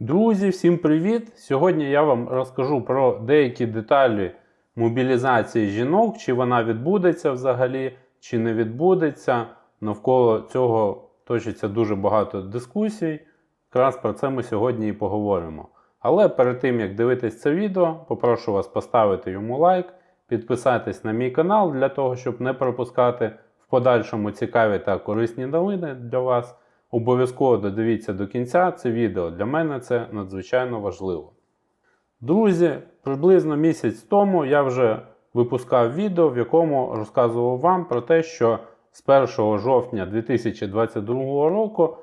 Друзі, всім привіт! Сьогодні я вам розкажу про деякі деталі мобілізації жінок, чи вона відбудеться взагалі, чи не відбудеться. Навколо цього точиться дуже багато дискусій. Якраз про це ми сьогодні і поговоримо. Але перед тим як дивитись це відео, попрошу вас поставити йому лайк, підписатись на мій канал для того, щоб не пропускати в подальшому цікаві та корисні новини для вас. Обов'язково додивіться до кінця це відео. Для мене це надзвичайно важливо. Друзі, приблизно місяць тому я вже випускав відео, в якому розказував вам про те, що з 1 жовтня 2022 року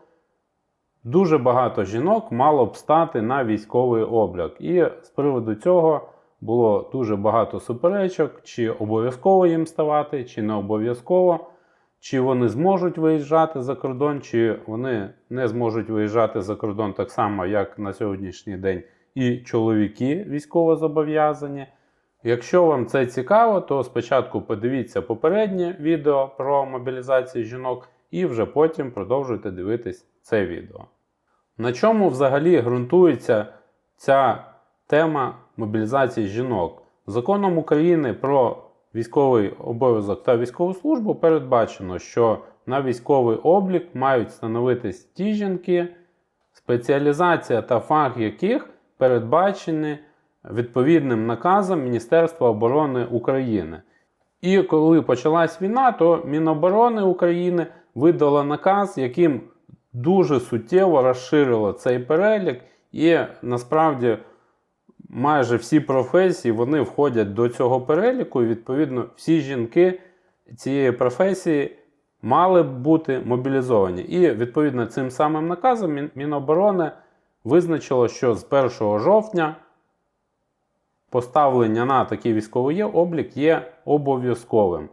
дуже багато жінок мало б стати на військовий облік. І з приводу цього було дуже багато суперечок, чи обов'язково їм ставати, чи не обов'язково. Чи вони зможуть виїжджати за кордон, чи вони не зможуть виїжджати за кордон так само, як на сьогоднішній день і чоловіки військовозобов'язані. Якщо вам це цікаво, то спочатку подивіться попереднє відео про мобілізацію жінок, і вже потім продовжуйте дивитись це відео. На чому взагалі ґрунтується ця тема мобілізації жінок? Законом України про військовий обов'язок та військову службу передбачено, що на військовий облік мають становитись ті жінки, спеціалізація та фах яких передбачені відповідним наказом Міністерства оборони України. І коли почалась війна, то Міноборони України видало наказ, яким дуже суттєво розширило цей перелік, і насправді майже всі професії вони входять до цього переліку, і відповідно всі жінки цієї професії мали б бути мобілізовані. І відповідно цим самим наказом Міноборони визначило, що з 1 жовтня поставлення на такий військовий облік є обов'язковим.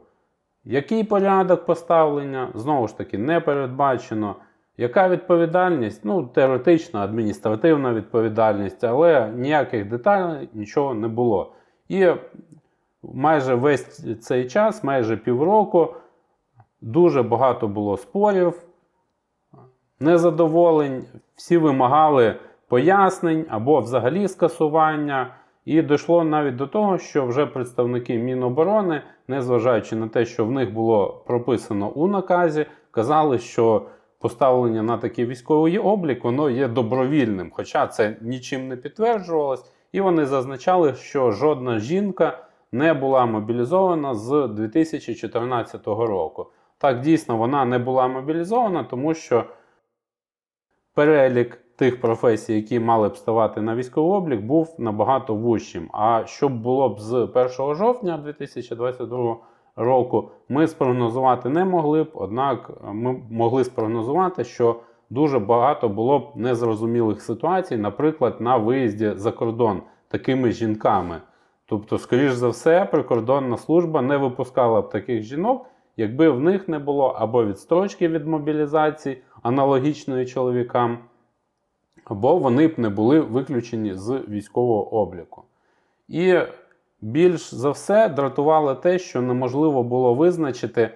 Який порядок поставлення, знову ж таки, не передбачено. Яка відповідальність? Ну, теоретична, адміністративна відповідальність, але ніяких деталей нічого не було. І майже весь цей час, майже півроку, дуже багато було спорів, незадоволень, всі вимагали пояснень або взагалі скасування. І дійшло навіть до того, що вже представники Міноборони, незважаючи на те, що в них було прописано у наказі, казали, що поставлення на такий військовий облік, воно є добровільним, хоча це нічим не підтверджувалось. І вони зазначали, що жодна жінка не була мобілізована з 2014 року. Так, дійсно, вона не була мобілізована, тому що перелік тих професій, які мали б ставати на військовий облік, був набагато вущим. А що було б з 1 жовтня 2022 року, року ми спрогнозувати не могли б, однак ми могли спрогнозувати, що дуже багато було б незрозумілих ситуацій, наприклад, на виїзді за кордон такими жінками. Тобто, скоріш за все, прикордонна служба не випускала б таких жінок, якби в них не було або відстрочки від мобілізації, аналогічної чоловікам, або вони б не були виключені з військового обліку. І більш за все дратувало те, що неможливо було визначити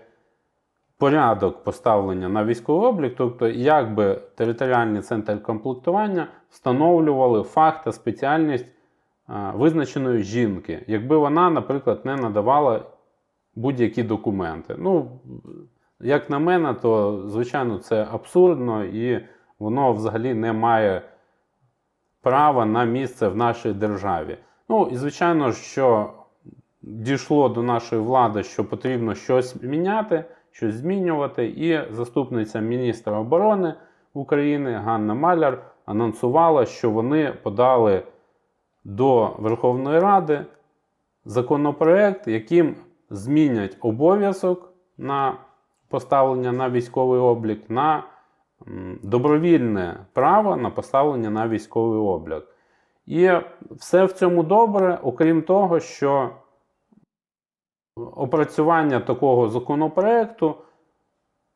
порядок поставлення на військовий облік, тобто, як би територіальний центр комплектування встановлювали факт та спеціальність визначеної жінки, якби вона, наприклад, не надавала будь-які документи. Ну, як на мене, то звичайно це абсурдно і воно взагалі не має права на місце в нашій державі. Ну і звичайно, що дійшло до нашої влади, що потрібно щось міняти, щось змінювати. І заступниця міністра оборони України Ганна Маляр анонсувала, що вони подали до Верховної Ради законопроект, яким змінять обов'язок на поставлення на військовий облік на добровільне право на поставлення на військовий облік. І все в цьому добре, окрім того, що опрацювання такого законопроекту,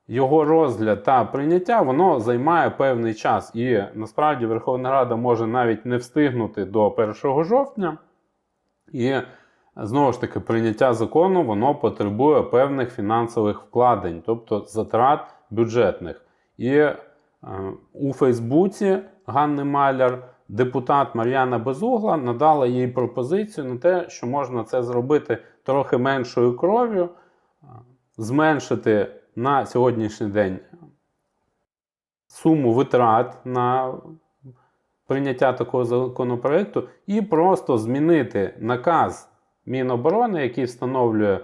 його розгляд та прийняття, воно займає певний час. І насправді Верховна Рада може навіть не встигнути до 1 жовтня. І знову ж таки, прийняття закону воно потребує певних фінансових вкладень, тобто затрат бюджетних. І е, у Фейсбуці Ганни Маляр депутат Мар'яна Безугла надала їй пропозицію на те, що можна це зробити трохи меншою кров'ю, зменшити на сьогоднішній день суму витрат на прийняття такого законопроекту і просто змінити наказ Міноборони, який встановлює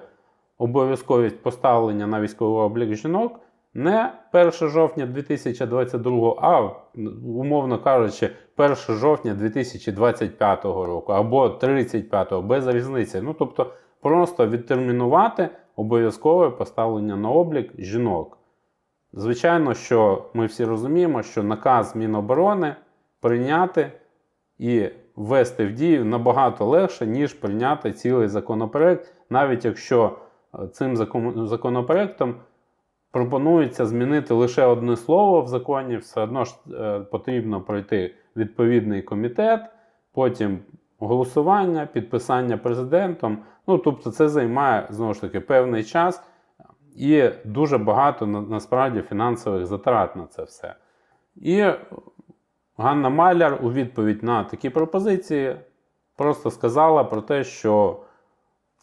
обов'язковість поставлення на військовий облік жінок не 1 жовтня 2022, а умовно кажучи, 1 жовтня 2025 року або 35 без різниці. Ну тобто просто відтермінувати обов'язкове поставлення на облік жінок. Звичайно, що ми всі розуміємо, що наказ Міноборони прийняти і ввести в дію набагато легше, ніж прийняти цілий законопроект, навіть якщо е, цим законопроектом пропонується змінити лише одне слово в законі, все одно ж е, потрібно пройти відповідний комітет, потім голосування, підписання президентом. Ну, тобто, це займає знову ж таки певний час і дуже багато насправді фінансових затрат на це все. І Ганна Маляр у відповідь на такі пропозиції просто сказала про те, що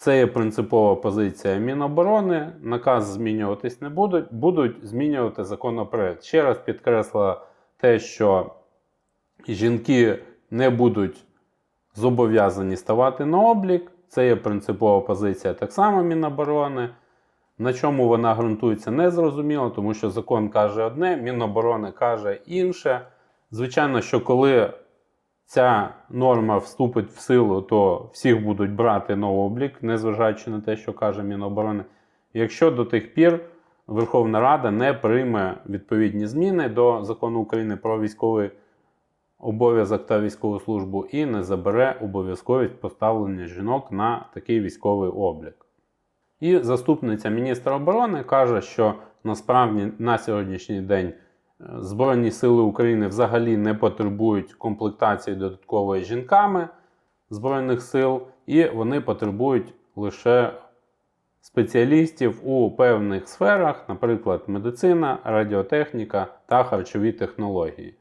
це є принципова позиція Міноборони, наказ змінюватись не будуть, будуть змінювати законопроект. Ще раз підкреслила те, що жінки не будуть зобов'язані ставати на облік. Це є принципова позиція так само Міноборони. На чому вона ґрунтується, не зрозуміло, тому що закон каже одне, Міноборони каже інше. Звичайно, що коли ця норма вступить в силу, то всіх будуть брати на облік, незважаючи на те, що каже Міноборони. Якщо до тих пір Верховна Рада не прийме відповідні зміни до закону України про військовий обов'язок та військову службу і не забере обов'язковість поставлення жінок на такий військовий облік. І заступниця міністра оборони каже, що насправді на сьогоднішній день Збройні Сили України взагалі не потребують комплектації додаткової жінками Збройних сил, і вони потребують лише спеціалістів у певних сферах, наприклад, медицина, радіотехніка та харчові технології.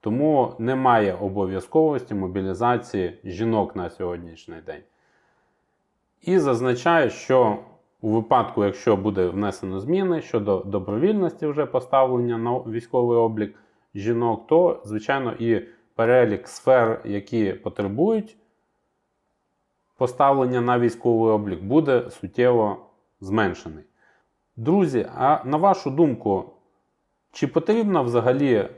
Тому немає обов'язковості мобілізації жінок на сьогоднішній день. І зазначаю, що у випадку, якщо буде внесено зміни щодо добровільності вже поставлення на військовий облік жінок, то, звичайно, і перелік сфер, які потребують поставлення на військовий облік, буде суттєво зменшений. Друзі, а на вашу думку, чи потрібна взагалі е,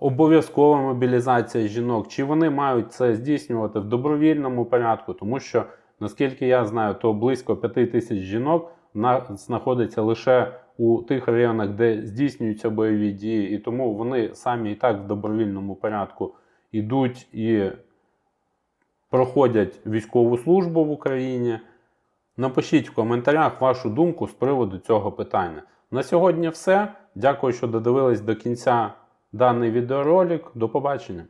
обов'язкова мобілізація жінок, чи вони мають це здійснювати в добровільному порядку, тому що Наскільки я знаю, то близько 5 тисяч жінок на- знаходиться лише у тих районах, де здійснюються бойові дії, і тому вони самі і так в добровільному порядку йдуть і проходять військову службу в Україні. Напишіть в коментарях вашу думку з приводу цього питання. На сьогодні все. Дякую, що додивились до кінця даний відеоролик. До побачення!